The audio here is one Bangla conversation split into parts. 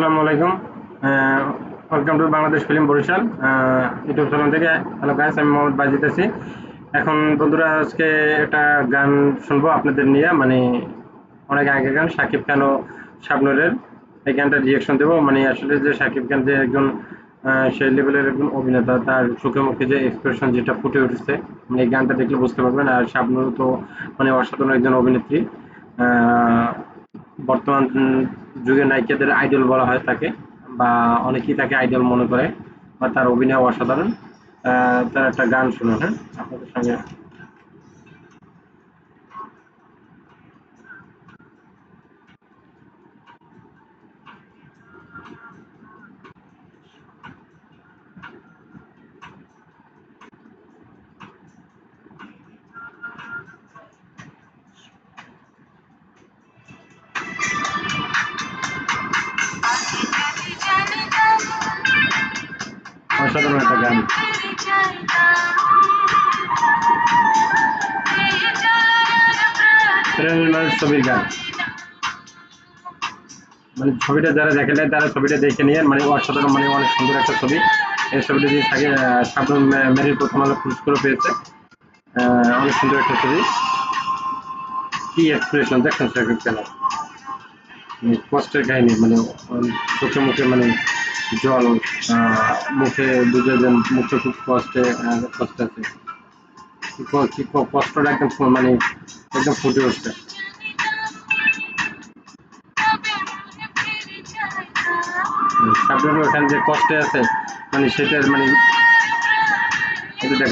আসসালামু আলাইকুম। Welcome to Bangladesh film Barishal. YouTube channel থেকে। হ্যালো গাইস আমি মোহাম্মদ বাজিদ আছি এখন বন্ধুরা, আজকে একটা গান শুনব আপনাদের নিয়ে। মানে অনেক আগের গান, সাকিব খান ও শাবনুরের। এই গানটা রিয়েকশন দেবো। মানে আসলে যে সাকিব খান যে একজন সেই লেভেলের একজন অভিনেতা, তার চোখে মুখে যে এক্সপ্রেশন যেটা ফুটে উঠেছে মানে এই গানটা দেখলে বুঝতে পারবেন। আর শাবনুর তো মানে অসাধারণ একজন অভিনেত্রী। বর্তমান যুগের নায়িকাদের আইডল বলা হয় তাকে, বা অনেকেই তাকে আইডল মনে করে, বা তার অভিনয় অসাধারণ। তার একটা গান শুনুন হ্যাঁ? আপনাদের সঙ্গে অসাধারণ একটা গান ছবির গান মানে ছবিটা যারা দেখে নেয় তারা ছবিটা দেখে নিয়ে মানে অসাধারণ মানে অনেক সুন্দর একটা ছবি। এই ছবিটা দিয়ে থাকে সাবরুন মেরির প্রথম আলো পুরস্কারও পেয়েছে অনেক সুন্দর একটা ছবি। কি এক্সপ্রেশন দেখেন সেখানে কেন কষ্টের কাহিনী মানে চোখে মুখে মানে জল মুখে বুঝে দেন মুখে খুব কষ্টে কষ্ট আছে। কষ্টটা একদম মানে একদম ফুটে উঠছে। আপনার ওখানে যে কষ্টে আছে মানে সেটার মানে এটা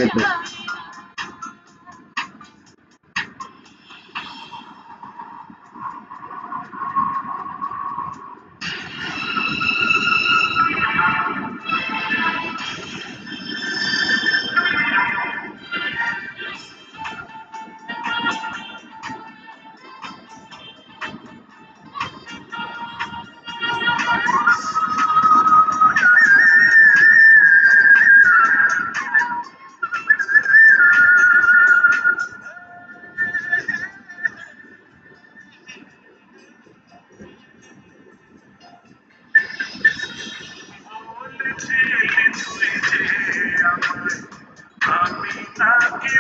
আমি তাকে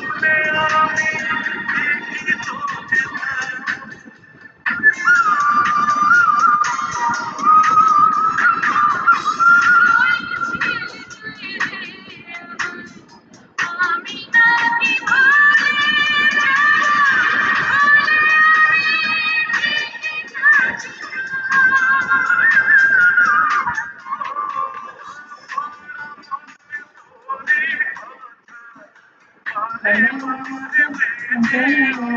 ভুলে যাব ভুলে আমি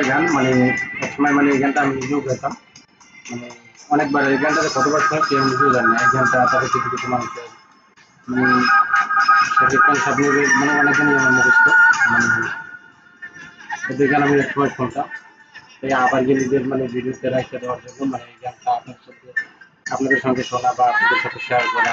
পছন্দের গান মানে একসময় মানে এই গানটা আমি নিজেও গেতাম মানে অনেকবার এই গানটাতে কতবার শুনে কেউ নিজেও জানে এই গানটা তাদের কিছু কিছু মানুষের মানে শাকিব খান স্বপ্নের মানে অনেক গানই আমার মুখস্থ। মানে এদের গান আমি একসময় শুনতাম। এই আবার গিয়ে নিজের মানে ভিডিওতে রাখতে দেওয়ার জন্য মানে এই গানটা আপনার সাথে আপনাদের সঙ্গে শোনা বা আপনাদের সাথে শেয়ার করা।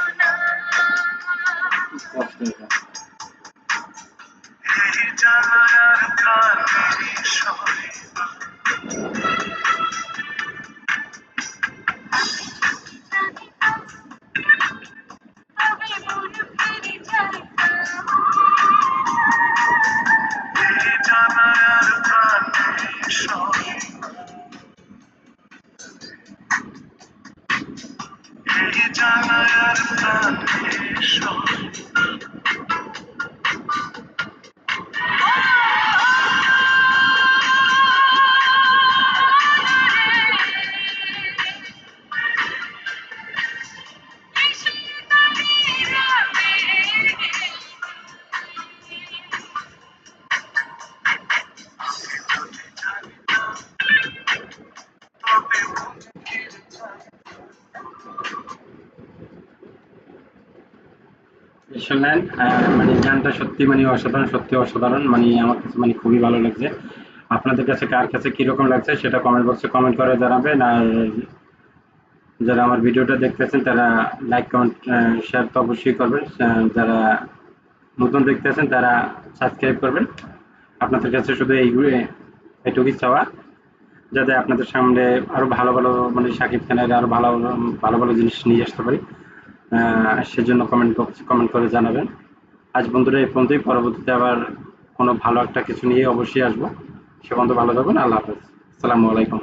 Karma Krishna. শুনলেন মানে গানটা সত্যি মানে অসাধারণ, সত্যি অসাধারণ মানে আমার কাছে মানে খুবই ভালো লাগছে। আপনাদের কাছে কার কাছে কীরকম লাগছে সেটা কমেন্ট বক্সে কমেন্ট করে জানাবেন, আর যারা আমার ভিডিওটা দেখতেছেন, তারা লাইক কমেন্ট শেয়ার তো অবশ্যই করবেন। যারা নতুন দেখতেছেন, তারা সাবস্ক্রাইব করবেন। আপনাদের কাছে শুধু এইগুলো এটুকুই চাওয়া, যাতে আপনাদের সামনে আরও ভালো ভালো মানে শাকিব খানের আরও ভালো ভালো ভালো জিনিস নিয়ে আসতে পারি। সেজন্য কমেন্ট বক্স কমেন্ট করে জানাবেন। আজ বন্ধুরা এই পর্যন্তই। পরবর্তীতে আবার কোনো ভালো একটা কিছু নিয়ে অবশ্যই আসব। সে পর্যন্ত ভালো থাকবেন আল্লাহ হাফেজ। আসসালামু আলাইকুম।